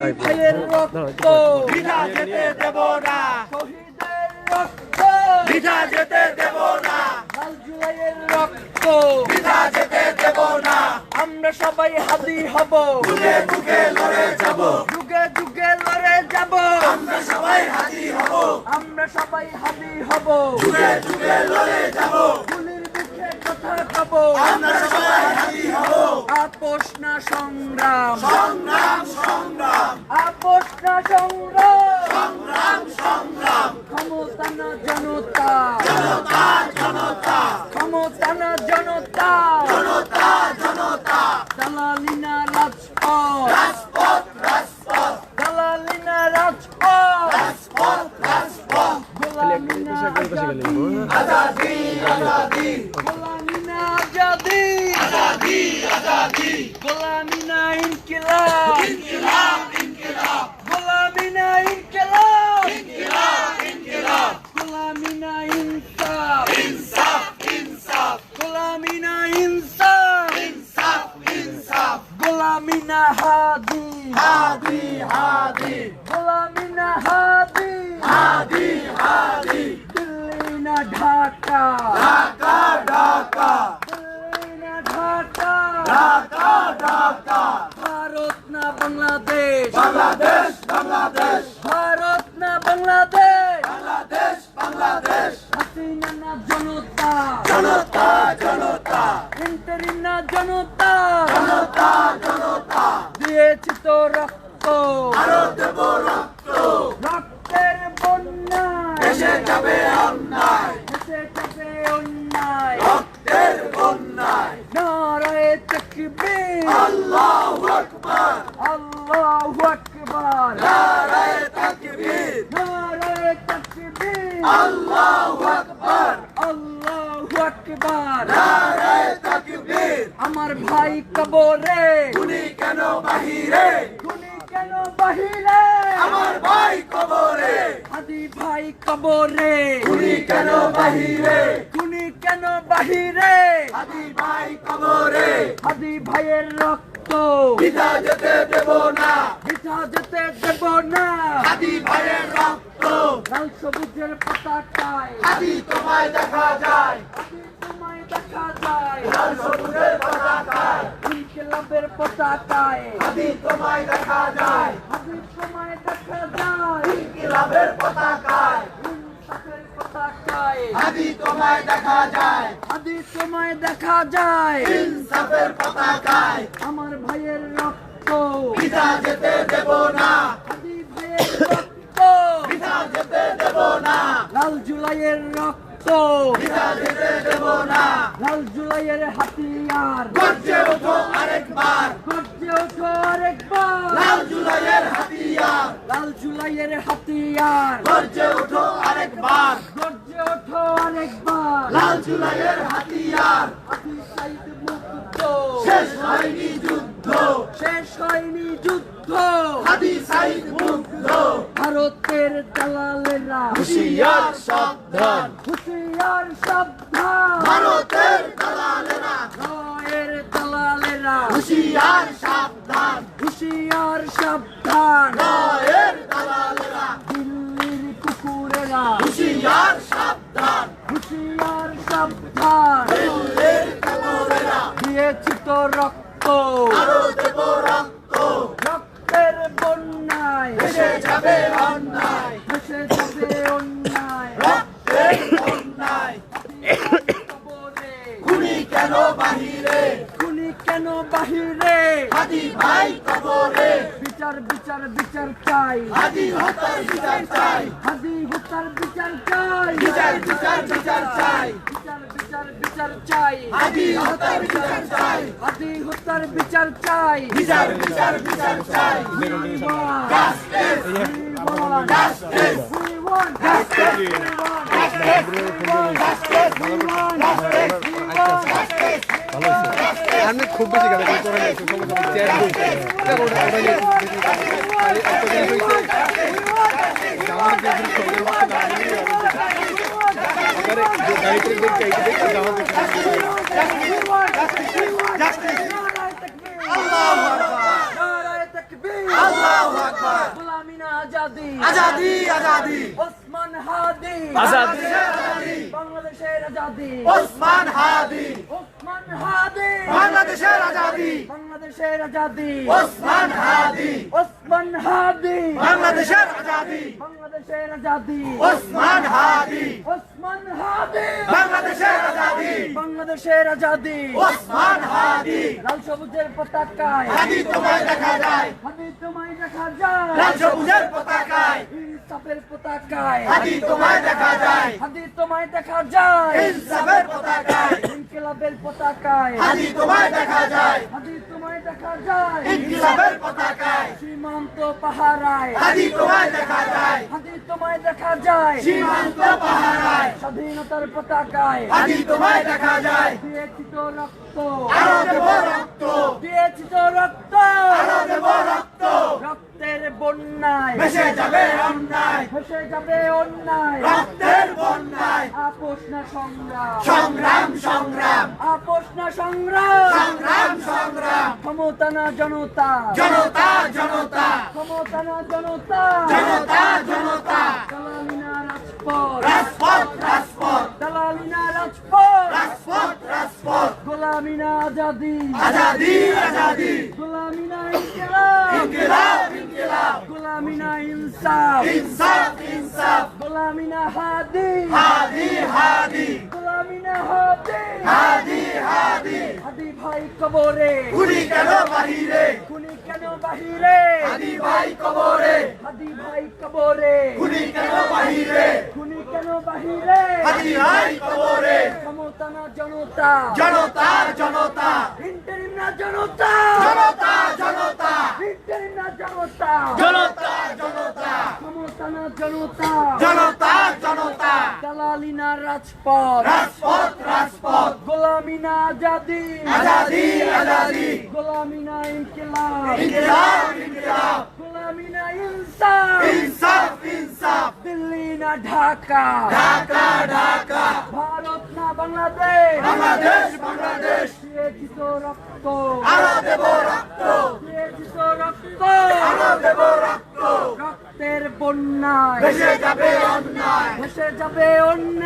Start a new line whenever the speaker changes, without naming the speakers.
ভাইয়ের রক্ত।
বিনা যেতে দেব না।
শহীদের রক্ত।
বিনা যেতে দেব না।
লাল জুলাইয়ের রক্ত।
বিনা যেতে দেব না।
আমরা সবাই হাদি হব।
লড়ে যাব
যুগে যুগে লড়ে যাব
আমরা সবাই হাজি হব
আমরা সবাই হাদি হব
যুগে যুগে লড়ে যাব
গুলির মুখে কথা কব
আমরা সবাই হাজি হব
আপোষ না সংগ্রাম
সংগ্রাম সংগ্রাম
আপোষ না সংগ্রাম
সংগ্রাম সংগ্রাম।
ক্ষমতা না জনতা।
জনতা জনতা।
ক্ষমতা না জনতা।
জনতা জনতা।
দালালি না রাজপথ।
রাজপথ রাজপথ।
দালালি না রাজপথ।
রাজপথ রাজপথ।
গোলামি না আজাদি।
আজাদি। আজাদি।
গোলামি না আজাদি।
আজাদি আজাদি
গোলামি না ইনকিলাব
ইনকিলাব ইনকিলাব
গোলামি না ইনসাফ
ইনসাফ ইনসাফ
গোলামি না ইনসাফ
ইনসাফ ইনসাফ
গোলামি না হাদি।
হাদি হাদি।
গোলামি না হাদি।
হাদি হাদি।
দিল্লি না ঢাকা।
ঢাকা ঢাকা।
দিল্লি না ঢাকা।
ঢাকা ঢাকা।
ভারত না বাংলাদেশ।
বাংলাদেশ বাংলাদেশ।
ভারত না বাংলাদেশ।
বাংলাদেশ বাংলাদেশ।
হাসিনা না জনতা।
জনতা জনতা
ইন্টারি না জনতা
জনতা জনতা
দিয়েছি তো রক্ত
আরও দেব রক্ত
রক্তের বন্যায়
এসে যাবে অন্যায়
এসে যাবে অন্যায়
রক্তের বন্যায়
নারায় তকবীর
আল্লাহু আকবার
আল্লাহু আকবার
নারায়ে তাকবীর
নারায় তকবীর
আল্লাহু আকবার
আল্লাহু আকবার
নারায়ে তাকবীর
আমার ভাই কবরে।
তুমি কেন বাহিরে?
গুনি কেন বাহিরে?
আমার ভাই কবরে।
আদি ভাই কবরে।
তুমি কেন বাহিরে?
গুনি কেন বাহিরে?
আদি ভাই কবরে।
হাদি ভাইয়ের রক্ত।
পিতা যেতে দেব না।
বিছা যেতে দেব না।
আদি ভাইয়ের রক্ত।
লাল সবুজের পতাকায়।
আদি তোমায় দেখা যায়
হাদি তোমায় দেখা যায়
লাল সবুজের পতাকায়
ইনকিলাবের পতাকায়
আদি তোমায় দেখা যায়।
হাদি তোমায় দেখা যায়।
ইনকিলাবের পতাকায়। আদি তোমায় দেখা যায়।
হাদি তোমায় দেখা যায়।
ইনসাফের পতাকায়।
আমার ভাইয়ের রক্ত।
পিতা যেতে দেব না।
হাদি ভাইয়ের রক্ত।
পিতা যেতে দেব না।
লাল জুলাইয়ের রক্ত। লাল জুলাইয়ের হাতিয়ার।
গর্জে ওঠো আরেকবার।
গর্জে ওঠো আরেকবার।
লাল জুলাইয়ের হাতিয়ার।
লাল জুলাইয়ের হাতিয়ার।
গর্জে ওঠো আরেকবার।
গর্জে ওঠো আরেকবার।
লাল জুলাইয়ের হাতিয়ার। শেষ হয়নি যুদ্ধ।
শেষ হয়নি যুদ্ধ
হাদি সাইদ মুগ্ধ
ভারতের দালালেরা
হুশিয়ার সাবধান।
হুশিয়ার সাবধান।
ভারতের দালালেরা।
রায়ের দালালেরা।
হুশিয়ার সাবধান।
হুশিয়ার সাবধান।
নয়ের দালালেরা।
দিল্লির কুকুরেরা।
হুশিয়ার সাবধান।
হুশিয়ার সাবধান।
দিল্লির কবরেরা
দিয়েছি তো রক্ত।
আরও দেব রক্ত।
রক্তের বন্যায়।
এসে যাবে অন্যায়
ভেসে যাবে অন্যায়
রক্তের বন্যায়
কবরে
খুনি কেন বাহিরে
খুনি কেন বাহিরে
হাদি ভাই কবরে
বিচার বিচার চাই।
হাদি হতার বিচার চাই।
হাদি হুতার বিচার চাই।
বিচার বিচার বিচার চাই।
বিচার বিচার বিচার চাই।
হতার বিচার চাই।
বিচার চাই।
বিচার বিচার বিচার চাই।
We want
justice
We want
Justice.
We want justice. We want justice. We want justice. We want justice.
আমি খুব বেশি গাড়ি
আজাদি
আজাদি আজাদি।
ওসমান হাদি।
আজাদি।
বাংলাদেশের আজাদি।
ওসমান হাদি।
ওসমান হাদি।
বাংলাদেশের আজাদি।
বাংলাদেশের আজাদি।
ওসমান হাদি।
ওসমান হাদি।
বাংলাদেশের আজাদি।
বাংলাদেশের আজাদি।
ওসমান হাদি।
ওসমান হাদি।
বাংলাদেশের আজাদি।
বাংলাদেশের আজাদি।
ওসমান হাদি।
লাল সবুজের পতাকায়।
হাদি তোমায় দেখা যায়।
হাদি তোমায় দেখা যায়।
লাল সবুজের পতাকায়।
ইনসাফের পতাকায়।
হাদি তোমায় দেখা যায়।
হাদি তোমায় দেখা যায়।
ইনসাফের পতাকায়।
ইনকিলাবের পতাকায়।
হাদি তোমায় দেখা যায়।
হাদি তোমায় দেখা যায়।
ইনকিলাবের পতাকায়।
সীমান্ত পাহারায়।
হাদি তোমায় দেখা যায়।
হাদি তোমায় দেখা যায়।
সীমান্ত পাহারায়।
স্বাধীনতার পতাকায়।
হাদি তোমায় দেখা যায়।
দিয়েছি তো রক্ত।
আরও দেব রক্ত।
দিয়েছি তো রক্ত
আরও দেব রক্ত
রক্তের বন্যায়
ভেসে যাবে
ভেসে যাবে অন্যায়।
রক্তের বন্যায়।
আপোষ না সংগ্রাম।
সংগ্রাম সংগ্রাম।
আপোষ না সংগ্রাম।
সংগ্রাম সংগ্রাম।
ক্ষমতা না জনতা।
জনতা জনতা।
ক্ষমতা না জনতা।
জনতা জনতা।
দালালি না রাজপথ।
রাজপথ রাজপথ।
দালালি না রাজপথ।
রাজপথ রাজপথ।
গোলামি না আজাদি।
আজাদি আজাদি
গোলামি না ইনকিলাব
ইনকিলাব ইনকিলাব
গোলামি না ইনসাফ।
ইনসাফ ইনসাফ।
গোলামি না হাদি।
হাদি হাদি।
গোলামি না হাদি
হাদি হাদি।
হাদি ভাই কবরে।
গুলি কেন বাহিরে?
খুনি কেন বাহিরে?
হাদি ভাই কবরে।
হাদি ভাই কবরে।
গুলি কেন বাহিরে?
খুনি কেন বাহিরে?
হাদি ভাই কবরে।
ক্ষমতা না জনতা।
জনতা জনতা।
ইন্টারিম না জনতা।
জনতা জনতা।
ইন্টারিম না জনতা।
জনতা জনতা
জনতা। দালালি না রাজপথ।
রাজপথ রাজপথ।
গোলামি না আজাদি।
আজাদি আজাদি।
গোলামি না ইনকিলাব।
ইনকিলাব ইনকিলাব।
গোলামি না ইনসাফ।
ইনসাফ ইনসাফ।
দিল্লি না ঢাকা।
ঢাকা ঢাকা।
ভারত না বাংলাদেশ।
বাংলাদেশ বাংলাদেশ।
রক্ত
দেব রক্ত
দিয়েছি তো রক্ত
আরও দেব রক্ত
রক্তের বন্যায়
ভেসে যাবে অন্যায়।
ভেসে যাবে অন্যায়।